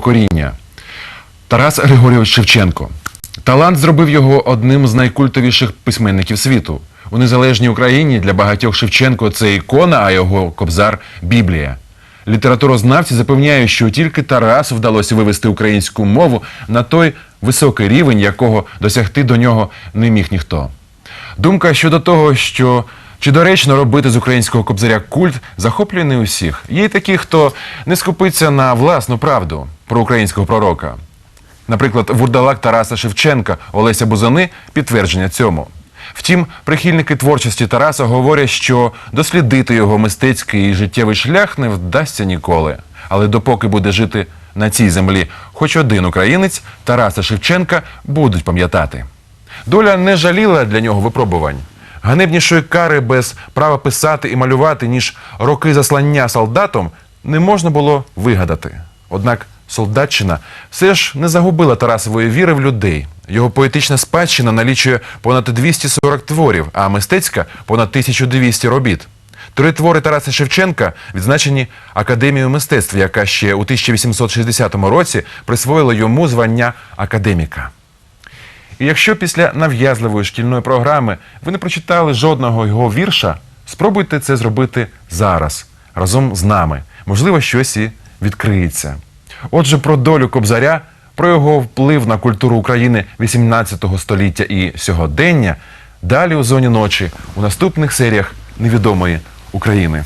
коріння. Тарас Григорійович Шевченко. Талант зробив його одним з найкультовіших письменників світу. У незалежній Україні для багатьох Шевченко це ікона, а його кобзар Біблія. Літературознавці запевняють, що тільки Тарасу вдалося вивести українську мову на той високий рівень, якого досягти до нього не міг ніхто. Думка щодо того, що чи доречно робити з українського кобзаря культ, захоплює не усіх. Є й такі, хто не скупиться на власну правду про українського пророка. Наприклад, вурдалак Тараса Шевченка Олеся Бузани підтвердження цьому. Втім, прихильники творчості Тараса говорять, що дослідити його мистецький і життєвий шлях не вдасться ніколи. Але допоки буде жити на цій землі хоч один українець, Тараса Шевченка будуть пам'ятати. Доля не жаліла для нього випробувань. Ганебнішої кари без права писати і малювати, ніж роки заслання солдатом, не можна було вигадати. Однак солдатчина все ж не загубила Тарасової віри в людей. Його поетична спадщина налічує понад 240 творів, а мистецька понад 1200 робіт. Три твори Тараса Шевченка відзначені Академією мистецтв, яка ще у 1860 році присвоїла йому звання академіка. І якщо після нав'язливої шкільної програми ви не прочитали жодного його вірша, спробуйте це зробити зараз, разом з нами. Можливо, щось і відкриється. Отже, про долю Кобзаря, про його вплив на культуру України 18 століття і сьогодення далі у зоні ночі у наступних серіях невідомої України.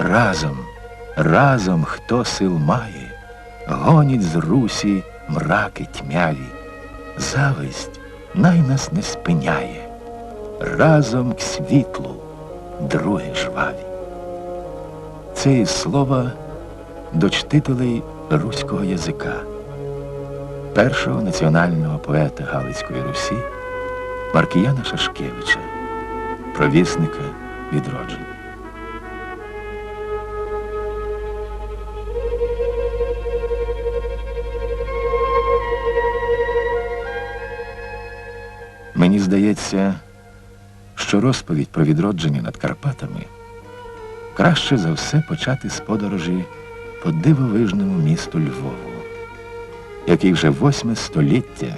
Разом, разом, хто сил має, гонить з русі мраки тьмяві. Зависть най нас не спиняє. Разом к світлу, друге жваві. Це із слова до чтителей руського язика, першого національного поета Галицької Русі Маркіяна Шашкевича, провісника відродження. Здається, що розповідь про відродження над Карпатами краще за все почати з подорожі по дивовижному місту Львову, який вже восьме століття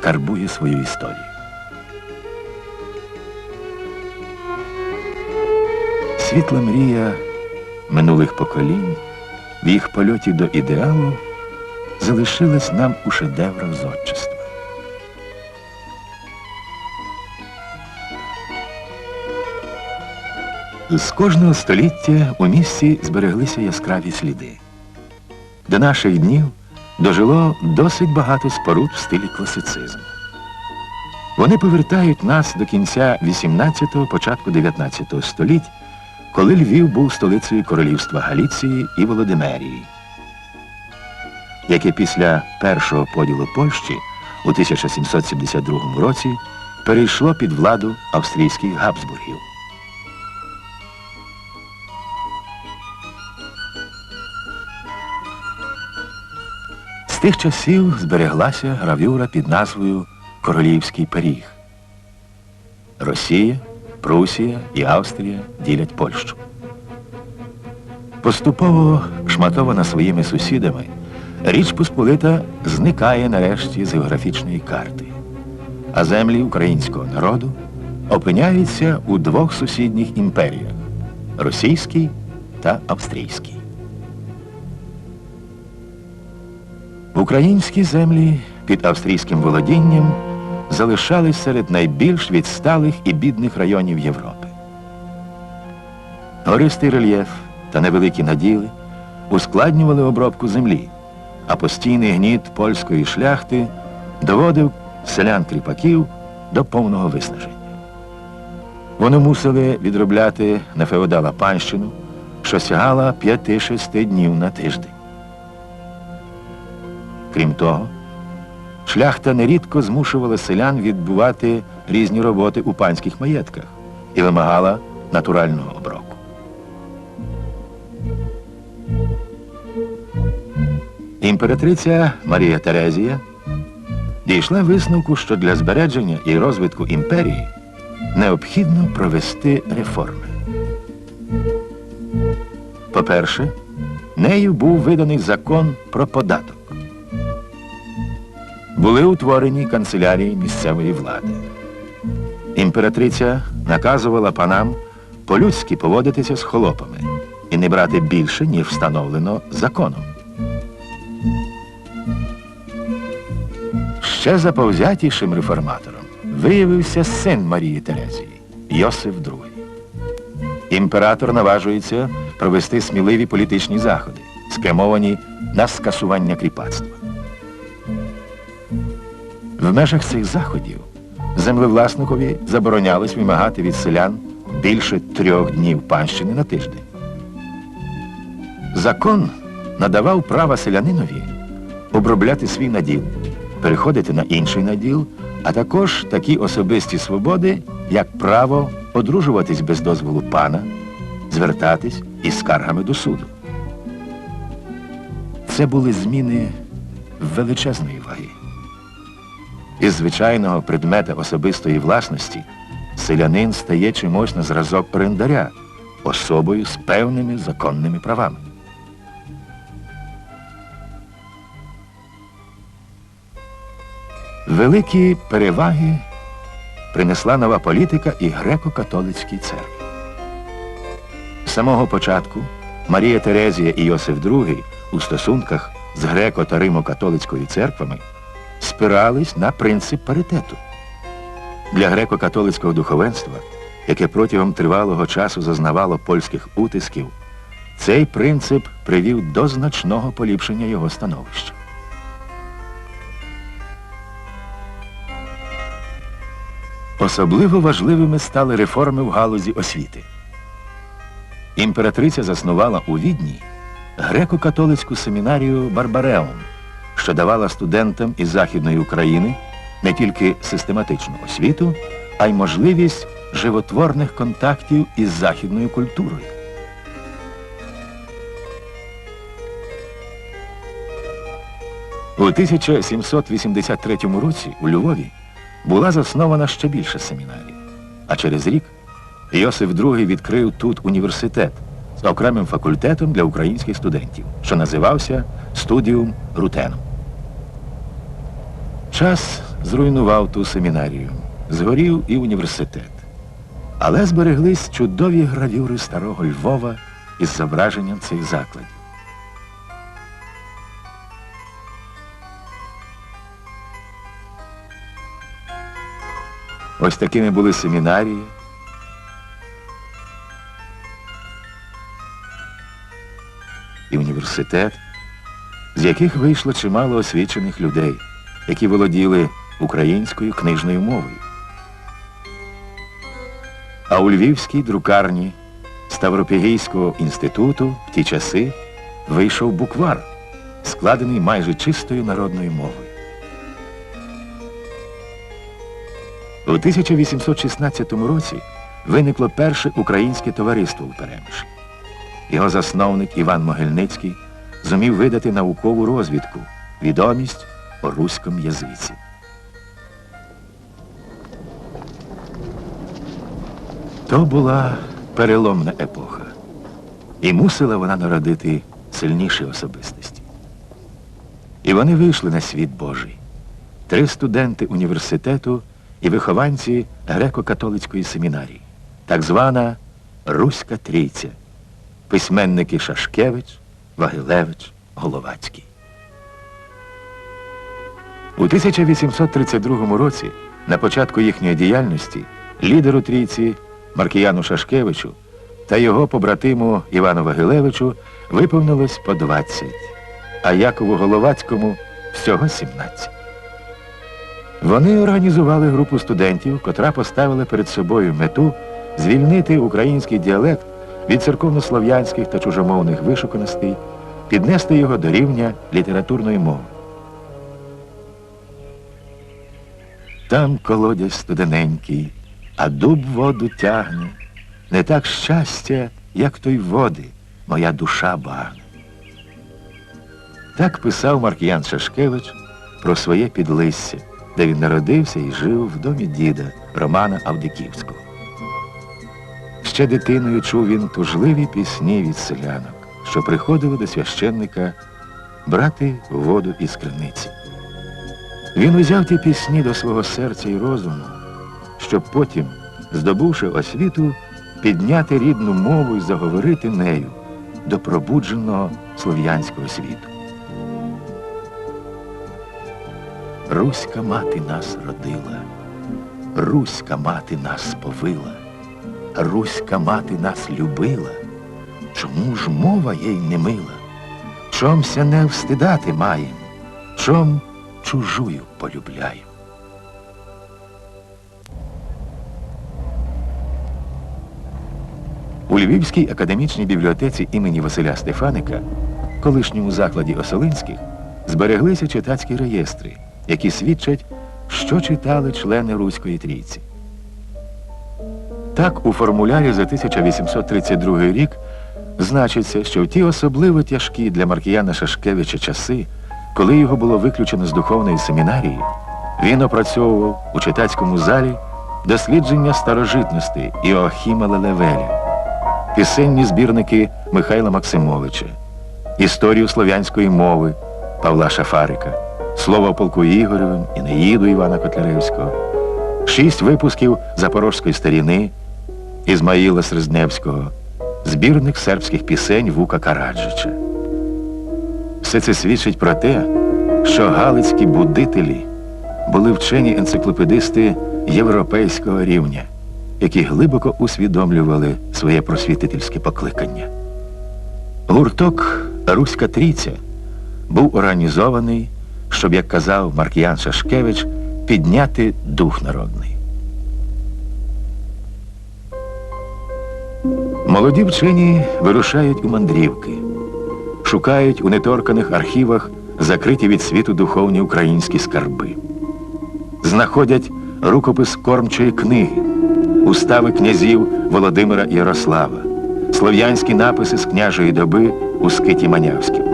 карбує свою історію. Світла мрія минулих поколінь в їх польоті до ідеалу залишилась нам у шедеврах зодчества. З кожного століття у місті збереглися яскраві сліди. До наших днів дожило досить багато споруд в стилі класицизму. Вони повертають нас до кінця 18-го, початку 19 століть, коли Львів був столицею королівства Галіції і Володимерії, яке після першого поділу Польщі у 1772 році перейшло під владу австрійських Габсбургів. Тих часів збереглася гравюра під назвою Королівський пиріг. Росія, Прусія і Австрія ділять Польщу. Поступово шматована своїми сусідами, Річ Посполита зникає нарешті з географічної карти, а землі українського народу опиняються у двох сусідніх імперіях російській та австрійській. Українські землі під австрійським володінням залишались серед найбільш відсталих і бідних районів Європи. Гористий рельєф та невеликі наділи ускладнювали обробку землі, а постійний гніт польської шляхти доводив селян-кріпаків до повного виснаження. Вони мусили відробляти на феодала панщину, що сягала 5-6 днів на тиждень. Крім того, Шляхта нерідко змушувала селян відбувати різні роботи у панських маєтках і вимагала натурального оброку. Імператриця Марія Терезія дійшла висновку, що для збереження і розвитку імперії необхідно провести реформи. По-перше, нею був виданий закон про податок. Були утворені канцелярії місцевої влади. Імператриця наказувала панам по-людськи поводитися з холопами і не брати більше, ніж встановлено законом. Ще заповзятішим реформатором виявився син Марії Терезії Йосиф II. Імператор наважується провести сміливі політичні заходи, спрямовані на скасування кріпацтва. В межах цих заходів землевласникові заборонялось вимагати від селян більше трьох днів панщини на тиждень. Закон надавав право селянинові обробляти свій наділ, переходити на інший наділ, а також такі особисті свободи, як право одружуватись без дозволу пана, звертатись із скаргами до суду. Це були зміни величезної ваги. Із звичайного предмета особистої власності селянин стає чимось на зразок орендаря, особою з певними законними правами. Великі переваги принесла нова політика і греко-католицькій церкві. З самого початку Марія Терезія і Йосиф II у стосунках з греко- та римо-католицькою церквами спирались на принцип паритету. Для греко-католицького духовенства, яке протягом тривалого часу зазнавало польських утисків, цей принцип привів до значного поліпшення його становища. Особливо важливими стали реформи в галузі освіти. Імператриця заснувала у Відні греко-католицьку семінарію Барбареум, що давала студентам із Західної України не тільки систематичну освіту, а й можливість животворних контактів із західною культурою. У 1783 році у Львові була заснована ще більша семінарія. А через рік Йосиф II відкрив тут університет з окремим факультетом для українських студентів, що називався Студіум Рутеном. Час зруйнував ту семінарію, згорів і університет. Але збереглись чудові гравюри старого Львова із зображенням цих закладів. Ось такими були семінарії. І університет, з яких вийшло чимало освічених людей, які володіли українською книжною мовою. А у Львівській друкарні Ставропігійського інституту в ті часи вийшов буквар, складений майже чистою народною мовою. У 1816 році виникло перше українське товариство у Перемишлі. Його засновник Іван Могильницький зумів видати наукову розвідку, відомість о руському язиці. То була переломна епоха, і мусила вона народити сильніші особистості. І вони вийшли на світ Божий. Три студенти університету і вихованці греко-католицької семінарії, так звана Руська Трійця, письменники Шашкевич, Вагилевич, Головацький. У 1832 році, на початку їхньої діяльності, лідеру трійці Маркіяну Шашкевичу та його побратиму Івану Вагилевичу виповнилось по 20, а Якову Головацькому всього 17. Вони організували групу студентів, котра поставила перед собою мету звільнити український діалект від церковнослов'янських та чужомовних вишуканостей, піднести його до рівня літературної мови. Там колодязь студененький, а дуб воду тягне. Не так щастя, як той води, моя душа багне. Так писав Маркіян Шашкевич про своє підлисся, де він народився і жив в домі діда Романа Авдиківського. Ще дитиною чув він тужливі пісні від селянок, що приходили до священника брати воду із криниці. Він узяв ті пісні до свого серця і розуму, щоб потім, здобувши освіту, підняти рідну мову і заговорити нею до пробудженого слов'янського світу. Руська мати нас родила, Руська мати нас повила, Руська мати нас любила. Чому ж мова їй не мила? Чомся не встидати маєм, чом чужую полюбляєм. У Львівській академічній бібліотеці імені Василя Стефаника, колишньому закладі Осолинських, збереглися читацькі реєстри, які свідчать, що читали члени Руської трійці. Так, у формулярі за 1832 рік значиться, що в ті особливо тяжкі для Маркіяна Шашкевича часи, коли його було виключено з духовної семінарії, він опрацьовував у читацькому залі дослідження старожитності Іоахіма Лелевеля, пісенні збірники Михайла Максимовича, історію слов'янської мови Павла Шафарика, слово полку Ігоревим і Неїду Івана Котляревського, шість випусків Запорозької старіни Ізмаїла Срезневського, збірник сербських пісень Вука Караджича. Все це свідчить про те, що галицькі будителі були вчені енциклопедисти європейського рівня, які глибоко усвідомлювали своє просвітительське покликання. Гурток Руська Трійця був організований, щоб, як казав Маркіян Шашкевич, підняти дух народний. Молоді вчені вирушають у мандрівки, шукають у неторканих архівах закриті від світу духовні українські скарби. Знаходять рукопис кормчої книги, устави князів Володимира Ярослава, слов'янські написи з княжої доби у скиті Манявським.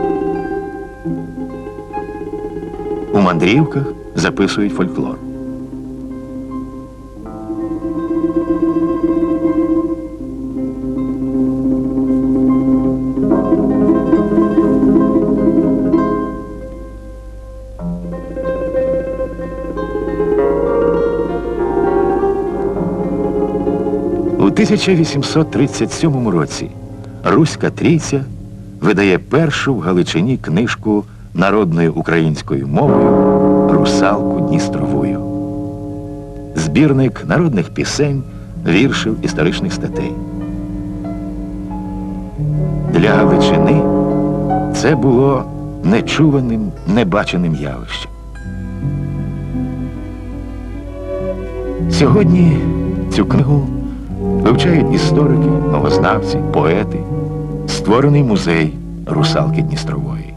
У мандрівках записують фольклор. 1837 році Руська Трійця видає першу в Галичині книжку народною українською мовою Русалку Дністровою. Збірник народних пісень, віршів історичних статей. Для Галичини це було нечуваним, небаченим явищем. Сьогодні цю книгу вивчають історики, мовознавці, поети, створений музей русалки Дністрової.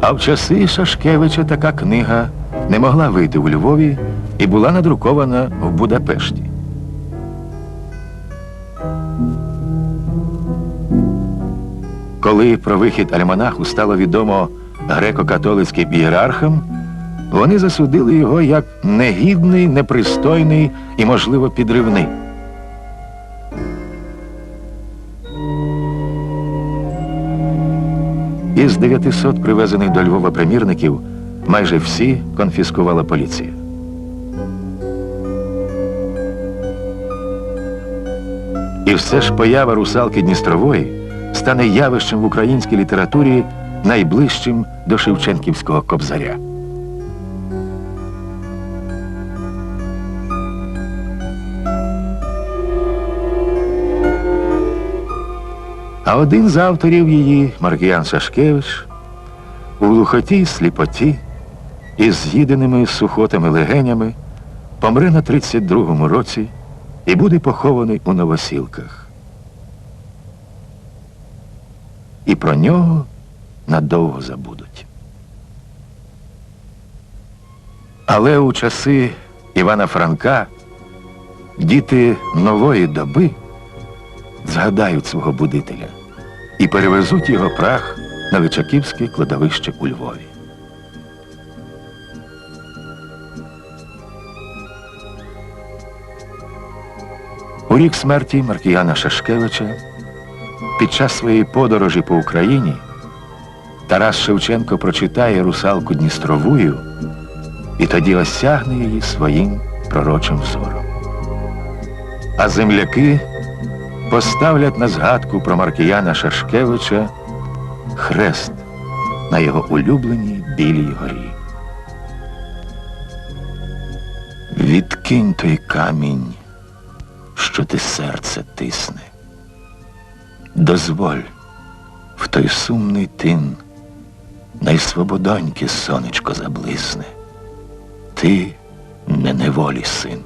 А в часи Шашкевича така книга не могла вийти у Львові і була надрукована в Будапешті. Коли про вихід альманаху стало відомо греко-католицьким ієрархам, вони засудили його як негідний, непристойний і, можливо, підривний. Із 900 привезених до Львова примірників майже всі конфіскувала поліція. І все ж поява русалки Дністрової стане явищем в українській літературі найближчим до Шевченківського кобзаря. А один з авторів її, Маркіян Сашкевич, у глухоті й сліпоті із з'їденими сухотами легенями помре на 32-му році і буде похований у новосілках. І про нього надовго забудуть. Але у часи Івана Франка діти нової доби згадають свого будителя і перевезуть його прах на Личаківське кладовище у Львові. У рік смерті Маркіяна Шашкевича під час своєї подорожі по Україні Тарас Шевченко прочитає русалку Дністровую і тоді осягне її своїм пророчим взором. А земляки поставлять на згадку про Маркіяна Шашкевича хрест на його улюбленій білій горі. Відкинь той камінь, що ти серце тисне. Дозволь в той сумний тин найсвободоньке сонечко заблисне. Ти не неволі син.